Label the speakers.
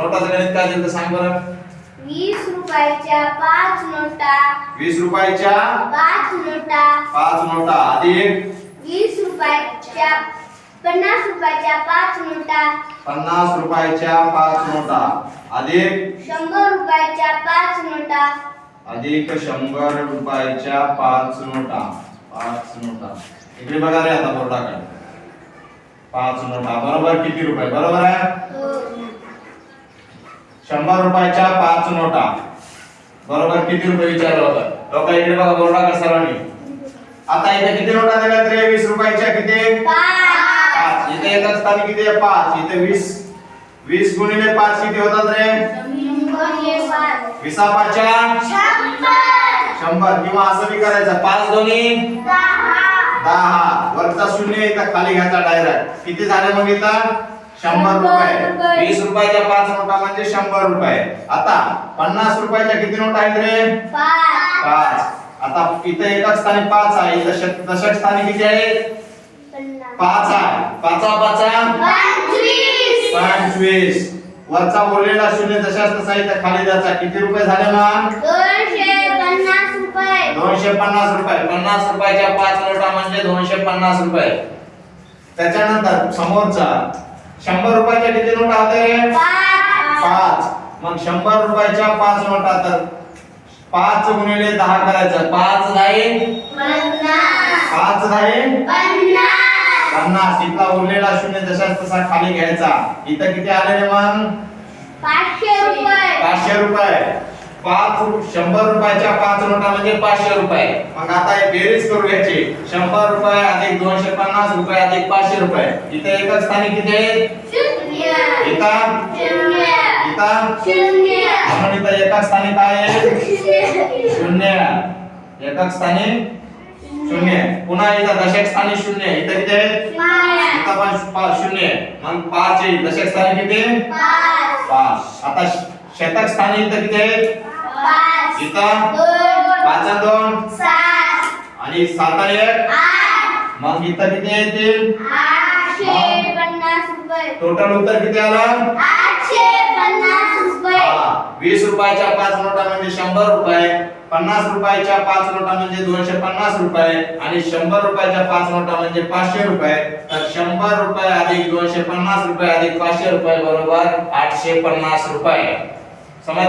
Speaker 1: नोटाचं गणित काय दिलं सांग बरं.
Speaker 2: वीस रुपयाच्या पाच नोटा.
Speaker 1: वीस रुपयाच्या
Speaker 2: पाच नोटा.
Speaker 1: पाच नोटा. अधिक
Speaker 2: वीस रुपयाच्या पन्नास रुपयाच्या पाच नोटा.
Speaker 1: पन्नास रुपयाच्या पाच नोटा. अधिक
Speaker 2: शंभर रुपयाच्या पाच नोटा.
Speaker 1: अधिक शंभर रुपयाच्या पाच नोटा. पाच नोटा. इकडे बघा रे आता बोर्डाकडे पाच नोटा. बरोबर किती रुपये? बरोबर आहे? शंभर रुपयाच्या पाच नोटा. बरोबर किती रुपये विचारलं होतं? लोक इकडे बघा बोर्डाकडे सर्वांनी आता इथे किती नोटा दिल्यात रे वीस रुपयाच्या किती?
Speaker 2: पाच.
Speaker 1: पाच इथे येत असताना किती आहे? पाच. इथे वीस. वीस गुणिले पाच किती होतात रे?
Speaker 2: शंभर पाच
Speaker 1: विसापाच्या
Speaker 2: शंभर.
Speaker 1: किंवा असं बी करायचं. पाच दोन्ही?
Speaker 2: दहा.
Speaker 1: दहा. वरचा शून्य इथं खाली घ्यायचा डायरेक्ट किती झाले मग इथं? शंभर रुपये. वीस रुपयाच्या पाच नोटा म्हणजे शंभर रुपये. आता पन्नास रुपयाच्या किती नोटा आहेत रे?
Speaker 2: पाच.
Speaker 1: आता इथे एकाच स्थानी पाच आहे. शत- दशक स्थानी किती आहे? पाच आहे. पाचा पाचा
Speaker 2: पंचवीस.
Speaker 1: वरचा बोललेला शून्य जशाच तसा इथं खाली द्यायचा. किती रुपये झाले मग
Speaker 2: दोनशे पन्नास रुपये.
Speaker 1: पन्नास रुपयाच्या पाच नोटा म्हणजे दोनशे पन्नास रुपये. त्याच्यानंतर समोरचा. शंभर रुपयाच्या किती नोटा होते
Speaker 2: पाच.
Speaker 1: मग शंभर रुपयाच्या पाच नोटा तर पाच गुणिले दहा करायचं. पाच
Speaker 2: पन्नास.
Speaker 1: पाच दहा
Speaker 2: पन्नास.
Speaker 1: इथला उरलेला शून्य जशाच तसा खाली घ्यायचा. इथं किती आले रे मग
Speaker 2: पाचशे रुपये.
Speaker 1: पाचशे रुपये. पाच शंभर रुपयाच्या पाच नोटा म्हणजे पाचशे रुपये. मग आता हे बेरीज करू याची. शंभर रुपये अधिक दोनशे पन्नास रुपये अधिक पाचशे रुपये. इथे एकच स्थानी किती
Speaker 2: शून्य.
Speaker 1: इथं? इथं? म्हणून इथं एकाच स्थानी काय आहे.
Speaker 2: शून्य.
Speaker 1: एकाच स्थानी शून्य. पुन्हा इथं दशक स्थानी शून्य. इथं किती आहे शून्य. मग पाच आहे दशक स्थानी किती?
Speaker 2: पाच.
Speaker 1: पाच. आता शतक स्थानी इथं किती आहे इथं पाच दोन
Speaker 2: सात.
Speaker 1: आणि सात एक. मग इथं किती येतील? टोटल उत्तर किती आलं? वीस रुपयाच्या पाच नोटा म्हणजे शंभर रुपये. पन्नास रुपयाच्या पाच नोटा म्हणजे दोनशे पन्नास रुपये. आणि शंभर रुपयाच्या पाच नोटा म्हणजे पाचशे रुपये. तर शंभर रुपये अधिक दोनशे पन्नास रुपये अधिक पाचशे रुपये बरोबर आठशे पन्नास रुपये. समजलं?